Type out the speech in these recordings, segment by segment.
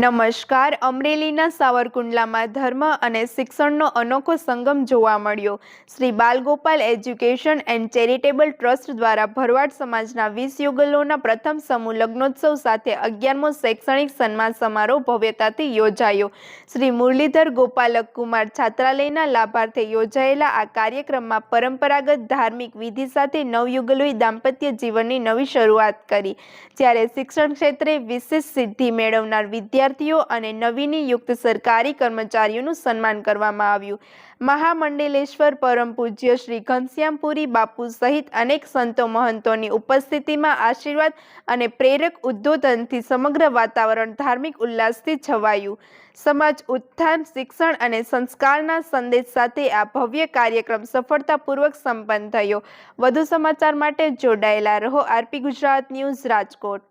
નમસ્કાર. અમરેલીના સાવરકુંડલામાં ધર્મ અને શિક્ષણનો અનોખો સંગમ જોવા મળ્યો. Shri Balgopal education and charitable trust દ્વારા ભરવાડ સમાજના વીસ યુગલોના પ્રથમ સમૂહ લગ્નોત્સવ સાથે અગિયારમો શૈક્ષણિક સન્માન સમારોહ ભવ્યતાથી યોજાયો. શ્રી મુરલીધર ગોપાલક કુમાર છાત્રાલયના લાભાર્થે યોજાયેલા આ કાર્યક્રમમાં પરંપરાગત ધાર્મિક વિધિ સાથે નવયુગલોએ દાંપત્ય જીવનની નવી શરૂઆત કરી. જ્યારે શિક્ષણ ક્ષેત્રે વિશેષ સિદ્ધિ મેળવનાર વિદ્યાર્થીઓ અને નવીનીયુક્ત સરકારી કર્મચારીઓનું સન્માન કરવામાં આવ્યું. મહામંડલેશ્વર પરમ પૂજ્ય શ્રી ઘનશ્યામપુરી બાપુ સહિત અનેક સંતો મહંતોની ઉપસ્થિતિમાં આશીર્વાદ અને પ્રેરક ઉદ્બોધનથી સમગ્ર વાતાવરણ ધાર્મિક ઉલ્લાસથી છવાયું. સમાજ ઉત્થાન, શિક્ષણ અને સંસ્કારના સંદેશ સાથે આ ભવ્ય કાર્યક્રમ સફળતાપૂર્વક સંપન્ન થયો. વધુ સમાચાર માટે જોડાયેલા રહો આરપી ગુજરાત ન્યૂઝ રાજકોટ.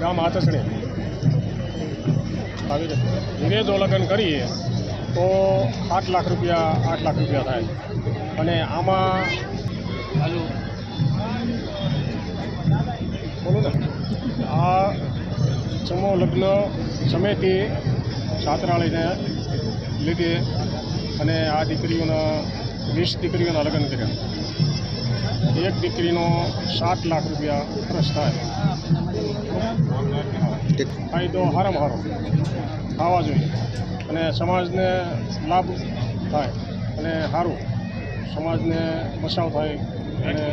ગામ આચસણી. આવી ધીરે જો લગ્ન કરીએ તો આઠ લાખ રૂપિયા, આઠ લાખ રૂપિયા થાય. અને આમાં બોલું ને. આ સમૂહ લગ્ન સમિતિ છાત્રાલયને લીધે અને આ દીકરીઓના, વીસ દીકરીઓના લગ્ન કર્યા. એક દીકરીનો સાત લાખ રૂપિયા ખર્ચ થાય ફાયદો હારામાં હારો થવા જોઈએ. અને સમાજને લાભ થાય અને સારું સમાજને બચાવ થાય અને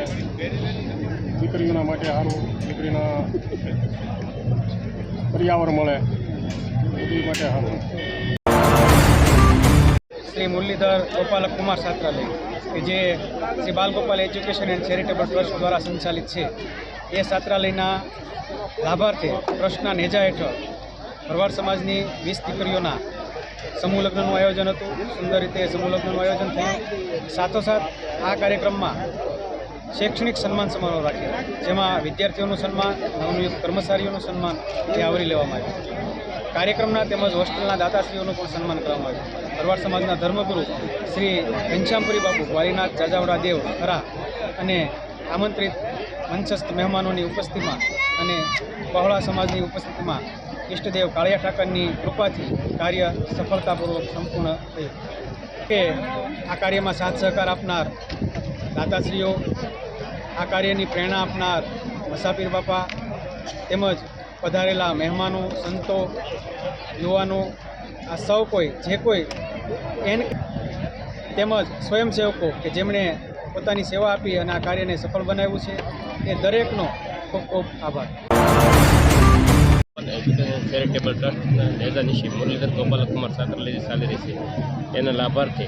દીકરીઓના માટે સારું દીકરીના પર્યાવરણ મળે. બધી માટે સારું શ્રી મુરલીધર ગોપાલક કુમાર છાત્રાલય કે જે Shri Balgopal education and charitable trust દ્વારા સંચાલિત છે. એ છાત્રાલયના લાભાર્થે ટ્રસ્ટના નેજા હેઠળ ભરવાડ સમાજની વીસ દીકરીઓના સમૂહ લગ્નનું આયોજન હતું. સુંદર રીતે સમૂહ લગ્નનું આયોજન થયું. સાથોસાથ આ કાર્યક્રમમાં શૈક્ષણિક સન્માન સમારોહ રાખ્યો. જેમાં વિદ્યાર્થીઓનું સન્માન, નવનિયુક્ત કર્મચારીઓનું સન્માન એ આવરી લેવામાં આવ્યું. કાર્યક્રમના તેમજ હોસ્ટેલના દાતાશ્રીઓનું પણ સન્માન કરવામાં આવ્યું. ભરવાડ સમાજના ધર્મગુરુ શ્રી ઘનશ્યામપુરી બાપુ વાલીનાથ જાજાવડા દેવ ખરા અને આમંત્રિત મંચસ્થ મહેમાનોની ઉપસ્થિતિમાં અને પહોળા સમાજની ઉપસ્થિતિમાં ઈષ્ટદેવ કાળિયા ઠાકરની કૃપાથી કાર્ય સફળતાપૂર્વક સંપૂર્ણ થયું. કે આ કાર્યમાં સાથ સહકાર આપનાર દાતાશ્રીઓ, આ કાર્યની પ્રેરણા આપનાર મસાપીર બાપા તેમજ પધારેલા મહેમાનો, સંતો, યુવાનો આ સૌ કોઈ, જે કોઈ એન તેમજ સ્વયંસેવકો કે જેમણે પોતાની સેવા આપી અને આ કાર્યને સફળ બનાવ્યું છે, એ દરેકનો ખૂબ ખૂબ આભાર. ચેરિટેબલ ટ્રસ્ટ નેતા નિશી મુરલીધર ગોપાલકુમાર સાકરલેજી ચાલી રહી છે એના લાભાર્થે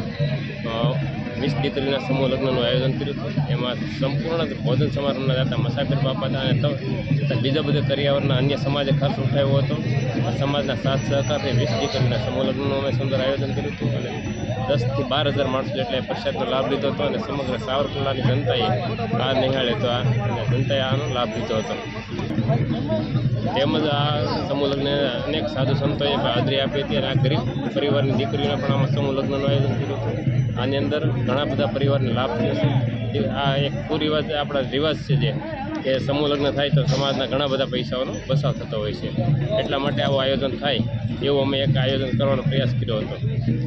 વીસ દીકરીના સમૂહ લગ્નનું આયોજન કર્યું હતું. એમાં સંપૂર્ણ ભોજન સમારંભના દાતા મસાફિર બાપા હતા અને બીજા બધા કરિયાવરના અન્ય સમાજે ખર્ચ ઉઠાવ્યો હતો. આ સમાજના સાથ સહકારથી વીસ દીકરીના સમૂહ લગ્નનું અમે સુંદર આયોજન કર્યું હતું અને દસથી બાર હજાર માણસો જેટલા પ્રસાદનો લાભ લીધો હતો અને સમગ્ર સાવરકુંડલાની જનતાએ આ નિહાળ્યો તો આ અને જનતાએ આનો લાભ લીધો હતો. તેમજ આ સમૂહ લગ્ન અનેક સાધુ સંતોએ હાજરી આપી હતી અને આ ગરીબ પરિવારની દીકરીઓને પણ આમાં સમૂહ લગ્નનું આયોજન કર્યું હતું. આની અંદર ઘણા બધા પરિવારને લાભ થયો છે. આ એક કુરિવાજ આપણા રિવાજ છે જે, કે સમૂહ લગ્ન થાય તો સમાજના ઘણા બધા પૈસાઓનો બચાવ થતો હોય છે. એટલા માટે આવું આયોજન થાય એવું અમે એક આયોજન કરવાનો પ્રયાસ કર્યો હતો.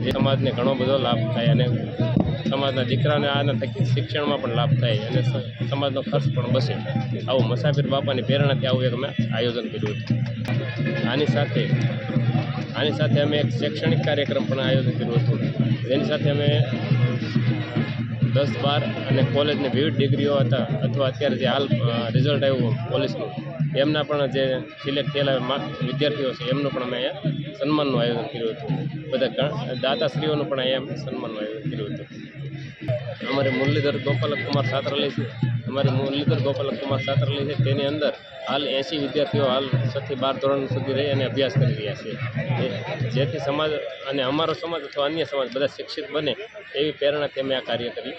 જે સમાજને ઘણો બધો લાભ થાય અને સમાજના દીકરાને આના થકી શિક્ષણમાં પણ લાભ થાય અને સમાજનો ખર્ચ પણ બસે આવું મુસાફિર બાપાની પ્રેરણાથી આવું એક અમે આયોજન કર્યું હતું. આની સાથે આની સાથે અમે એક શૈક્ષણિક કાર્યક્રમ પણ આયોજન કર્યું હતું. જેની સાથે અમે દસ બાર અને કોલેજની વિવિધ ડિગ્રીઓ હતા અથવા અત્યારે જે હાલ રિઝલ્ટ આવ્યું પોલીસનું, એમના પણ જે સિલેક્ટ થયેલા વિદ્યાર્થીઓ છે, એમનું પણ અમે અહીંયા સન્માનનું આયોજન કર્યું હતું. બધા દાતાશ્રીઓનું પણ અહીંયા સન્માનનું આયોજન કર્યું હતું. અમારે મુરલીધર ગોપાલક કુમાર છાત્રાલય છે અમારી મુરલીધર ગોપાલક કુમાર છાત્રાલય છે તેની અંદર હાલ એંસી વિદ્યાર્થીઓ હાલ છથી બાર ધોરણ સુધી રહી અને અભ્યાસ કરી રહ્યા છે જેથી સમાજ અને અમારો સમાજ અથવા અન્ય સમાજ બધા શિક્ષિત બને એવી પ્રેરણાથી અમે આ કાર્ય કરી.